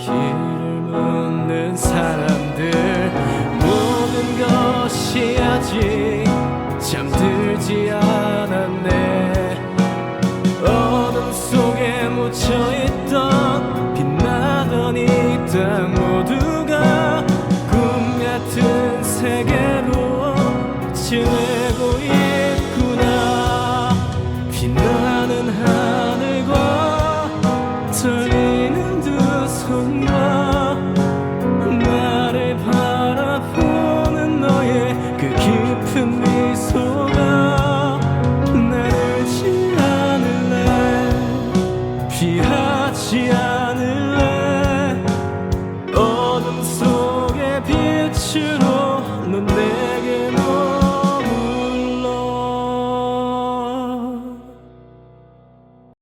길을 묻는 사람들 모든 것이 아직 잠들지 않았네. 어둠 속에 묻혀있던 빛나던 이 땅 모두가 꿈 같은 세계로 나를 바라보는 너의 그 깊은 미소.